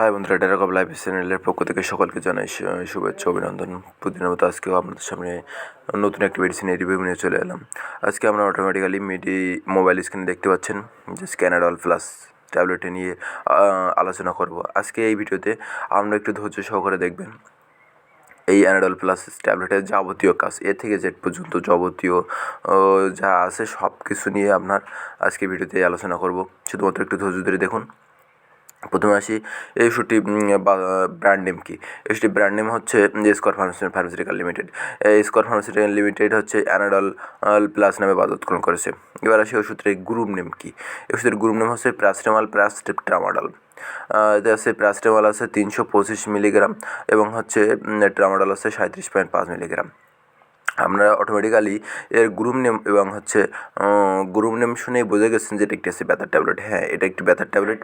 High বন্ধুরা ডেরাকব life চ্যানেলের পক্ষ থেকে সকলকে জানাই শুভেচ্ছা, অভিনন্দন। প্রতিদিনের মতো আজকেও আপনাদের সামনে নতুন একটি মেডিসিনের রিভিউ নিয়ে চলে এলাম। আজকে আমরা অটোমেটিক্যালি মিডি মোবাইল স্ক্রিনে দেখতে পাচ্ছেন যে স্ক্যানাডল প্লাস ট্যাবলেটে নিয়ে আলোচনা করব। আজকে এই ভিডিওতে আমরা একটু ধৈর্য সহকারে দেখবেন, এই অ্যানাডল প্লাস ট্যাবলেটের যাবতীয় কাজ এ থেকে জেড পর্যন্ত যাবতীয় যা আছে সব কিছু নিয়ে আপনার আজকে ভিডিওতে আলোচনা করব। শুধুমাত্র একটু ধৈর্য ধরে দেখুন। প্রথমে আসি এই ওষুধটি ব্র্যান্ড নেম কি? এই ওষুধটি ব্র্যান্ড নেম হচ্ছে স্কর ফার্মাসিউটিক্যাল ফার্মাসিউটিক্যাল লিমিটেড এই স্কর ফার্মাসিউটিক্যাল লিমিটেড হচ্ছে অ্যানাডল প্লাস নামে বাজারকরণ করেছে। এবার আসি ওষুধের গ্রুপ নেম কি? এই ওষুধের গ্রুপ নেম হচ্ছে প্রাস্টেমাল প্রাস্টেপ্টামাডল এটা আছে প্রাস্টেমাল আছে তিনশো পঁচিশ মিলিগ্রাম এবং হচ্ছে ট্রামাডল আছে সাঁত্রিশ পয়েন্ট পাঁচ মিলিগ্রাম। আমরা অটোমেটিক্যালি এর গ্রুপ নেম এবং হচ্ছে গ্রুপ নেম শুনেই বুঝে গেছেন যে এটা একটি আছে ব্যথার ট্যাবলেট হ্যাঁ এটা একটি ব্যথার ট্যাবলেট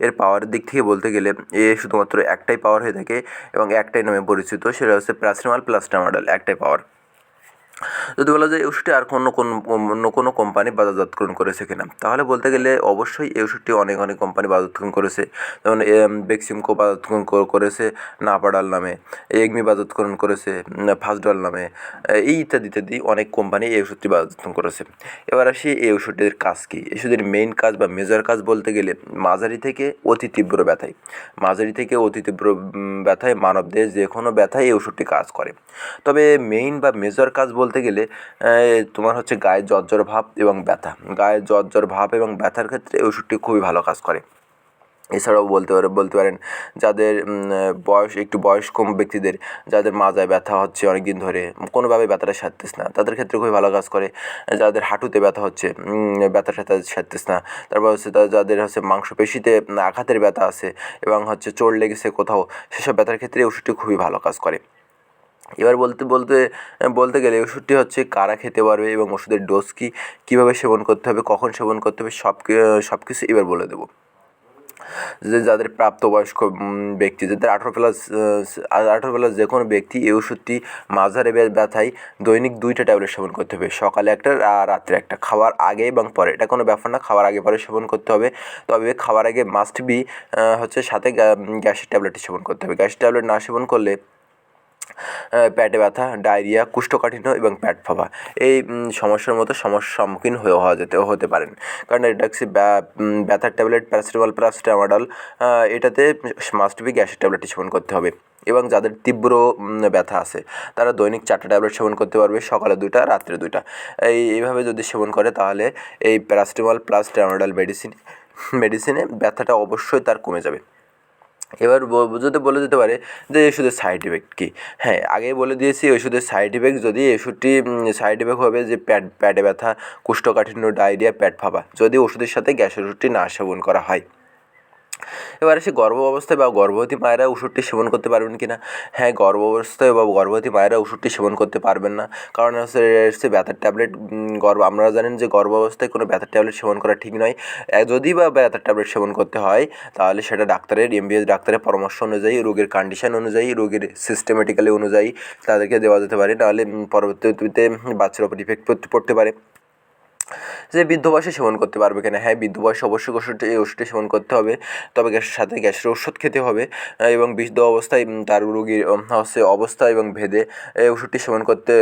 এর পাওয়ারের দিক থেকে বলতে গেলে এ শুধুমাত্র একটাই পাওয়ার হয়ে থাকে এবং একটাই নামে পরিচিত, সেটা হচ্ছে প্রাসিমাল প্লাস টামাডল একটাই পাওয়ার যদি বলা যায় এই ওষুধটি আর কোনো কোন, অন্য কোনো কোম্পানি বাজারজাতকরণ করেছে কিনা? তাহলে বলতে গেলে অবশ্যই এই ওষুধটি অনেক অনেক কোম্পানি বাজারজাতকরণ করেছে। যেমন বেক্সিমকো বাজারজাতকরণ কর- করেছে, নাপাডাল নামে, এগমি বাজারজাতকরণ করেছে ফাস্টডল নামে এই ইত্যাদি ইত্যাদি অনেক কোম্পানি এই ওষুধটি বাজারজাতকরণ করেছে। এবার আসি এই ওষুধটির কাজ কী? এই ওষুধের মেইন কাজ বা মেজর কাজ বলতে গেলে মাঝারি থেকে অতি তীব্র ব্যথায়। মাঝারি থেকে অতি তীব্র ব্যথায় মানবদেহ যে কোনো ব্যথায় এই ওষুধটি কাজ করে। তবে মেইন বা মেজর কাজ বলতে গেলে তোমার হচ্ছে গায়ে জ্বর ভাব এবং ব্যথা। গায়ে জ্বর ভাব এবং ব্যথার ক্ষেত্রে এই ওষুধটি খুবই ভালো কাজ করে। এছাড়াও বলতে পারে বলতে পারেন যাদের বয়স একটু বয়স কম ব্যক্তিদের যাদের মাজায় ব্যথা হচ্ছে অনেক দিন ধরে কোনোভাবে ব্যথাটা সারতেছে না। তাদের ক্ষেত্রে খুবই ভালো কাজ করে। যাদের হাঁটুতে ব্যথা হচ্ছে উম, ব্যথা ট্যাথা সারতেছে না। তারপর হচ্ছে যাদের হচ্ছে মাংসপেশিতে আঘাতের ব্যথা আছে এবং হচ্ছে চোট লেগেছে কোথাও সেসব ব্যথার ক্ষেত্রে ওষুধটি খুবই ভালো কাজ করে। এবার বলতে বলতে বলতে গেলে ওষুধটি হচ্ছে কারা খেতে পারবে এবং ওষুধের ডোজ কী, কীভাবে সেবন করতে হবে, কখন সেবন করতে হবে, সব সব কিছু এবার বলে দেবো। যে যাদের প্রাপ্তবয়স্ক ব্যক্তি, যাদের আঠারো প্লাস আঠারো প্লাস যে কোনো ব্যক্তি এই ওষুধটি মাঝারে ব্য- ব্যথায় দৈনিক দুইটা ট্যাবলেট সেবন করতে হবে। সকালে একটা রাত্রে একটা। খাওয়ার আগে এবং পরে। এটা কোনো ব্যাপার না, খাওয়ার আগে পরে সেবন করতে হবে। তবে খাওয়ার আগে মাস্ট বি হচ্ছে সাথে গ্যা- গ্যাসের ট্যাবলেটটি সেবন করতে হবে। গ্যাসের ট্যাবলেট না সেবন করলে পেটে ব্যথা, ডায়রিয়া, কুষ্ঠকাঠিন্য এবং পেট ফাঁপা। এই সমস্যার মতো সমস্যার সম্মুখীন হয়ে হওয়া যেতে, হতে পারেন। কারণ এটা হচ্ছে ব্যথার ট্যাবলেট, প্যারাসিটামল, প্যারাসিটামডল এটাতে মাস্ট বি গ্যাসের ট্যাবলেটটি সেবন করতে হবে এবং যাদের তীব্র ব্যথা আছে, তারা দৈনিক চারটা ট্যাবলেট সেবন করতে পারবে, সকালে দুইটা, রাত্রে দুইটা। এই, এইভাবে যদি সেবন করে, তাহলে এই প্যারাসিটামল প্লাস ট্যামডল মেডিসিন, মেডিসিনে ব্যথাটা অবশ্যই তার কমে যাবে। এবার যদি বলে যেতে পারে যে ওষুধের সাইড ইফেক্ট কী? হ্যাঁ আগেই বলে দিয়েছি ওষুধের সাইড ইফেক্ট যদি ওষুধটি সাইড ইফেক্ট হবে যে প্যাট, প্যাটে ব্যথা, কোষ্ঠকাঠিন্য, ডায়রিয়া পেট ফাঁপা, যদি ওষুধের সাথে গ্যাসের ওষুধটি না সেবন করা হয়। এবার সে গর্ভ অবস্থায় বা গর্ভবতী মায়েরা ওষুধটি সেবন করতে পারবেন কি না হ্যাঁ গর্ভ অবস্থায় বা গর্ভবতী মায়েরা ওষুধটি সেবন করতে পারবেন না। কারণ হচ্ছে ব্যথার ট্যাবলেট গর্ভ আপনারা জানেন যে গর্ভ অবস্থায় কোনো ব্যথার ট্যাবলেট সেবন করা ঠিক নয়। যদি বা ব্যথার ট্যাবলেট সেবন করতে হয়, তাহলে সেটা ডাক্তারের এমবিএস ডাক্তারের পরামর্শ অনুযায়ী, রোগের কন্ডিশন অনুযায়ী, রোগের সিস্টেমেটিক্যালি অনুযায়ী তাদেরকে দেওয়া যেতে পারে। নাহলে পরবর্তীতে বাচ্চার ওপর ইফেক্ট পড়তে পারে। যে বৃদ্ধ বয়সে সেবন করতে পারবে কিনা? হ্যাঁ বৃদ্ধ বয়সে অবশ্যই ওষুধটি, এই ওষুধটি সেবন করতে হবে। তবে গ্যাসের সাথে গ্যাসের ওষুধ খেতে হবে। এবং বৃদ্ধ অবস্থায় তার রোগীর অবস্থা এবং ভেদে, এই ওষুধটি সেবন করতে